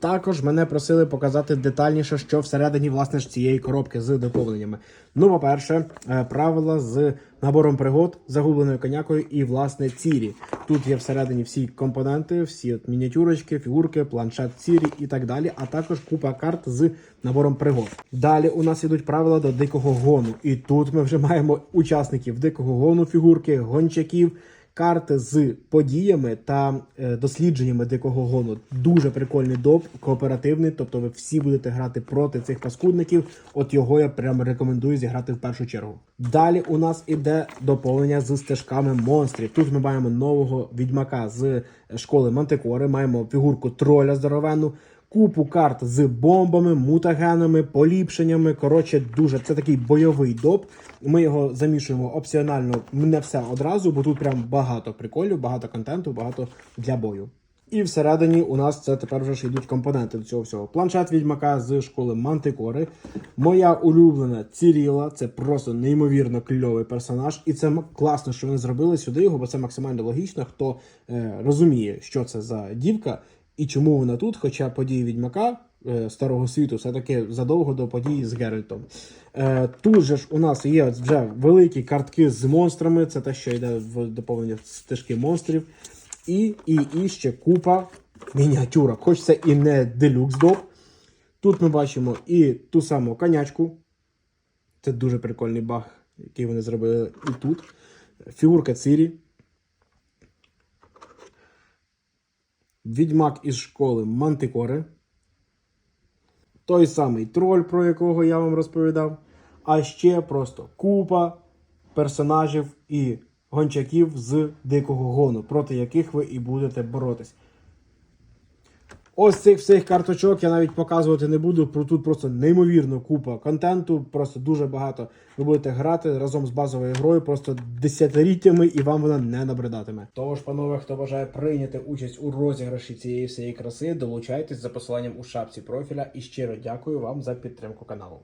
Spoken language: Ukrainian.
Також мене просили показати детальніше, що всередині власне ж цієї коробки з доповненнями. Ну, по-перше, е, правила з набором пригод, загубленою конякою і власне цірі. Тут є всередині всі компоненти, всі от мініатюрочки, фігурки, планшет цірі і так далі, а також купа карт з набором пригод. Далі у нас ідуть правила до дикого гону, і тут ми вже маємо учасників дикого гону, фігурки, гончаків. Карти з подіями та е, дослідженнями дикого гону. Дуже прикольний доп, кооперативний. Тобто ви всі будете грати проти цих паскудників. От його я прямо рекомендую зіграти в першу чергу. Далі у нас іде доповнення з стежками монстрів. Тут ми маємо нового відьмака з школи Мантикори. Маємо фігурку троля здоровенну. Купу карт з бомбами, мутагенами, поліпшеннями. Коротше, дуже це такий бойовий доп. Ми його замішуємо опціонально не все одразу, бо тут прям багато приколів, багато контенту, багато для бою. І всередині у нас це тепер вже ж йдуть компоненти до цього всього. Планшет відьмака з школи Мантикори. Моя улюблена Ціріла. Це просто неймовірно кльовий персонаж. І це класно, що вони зробили сюди його, бо це максимально логічно. Хто е, розуміє, що це за дівка і чому вона тут, хоча події відьмака. е, Старого світу все-таки задовго до події з Геральтом. Е, тут же ж у нас є вже великі картки з монстрами. Це те, що йде в доповнення стежки монстрів. І, і, і ще купа мініатюрок. Хоч це і не делюкс доп. Тут ми бачимо і ту саму конячку. Це дуже прикольний баг, який вони зробили і тут. Фігурка Цирі. Відьмак із школи Мантикори. Той самий троль, про якого я вам розповідав. А ще просто купа персонажів і гончаків з дикого гону, проти яких ви і будете боротись. Ось цих всіх карточок я навіть показувати не буду. Тут просто неймовірно купа контенту, просто дуже багато. Ви будете грати разом з базовою грою, просто десятиліттями, і вам вона не набридатиме. Тож, панове, хто бажає прийняти участь у розіграші цієї всієї краси, долучайтесь за посиланням у шапці профіля і щиро дякую вам за підтримку каналу.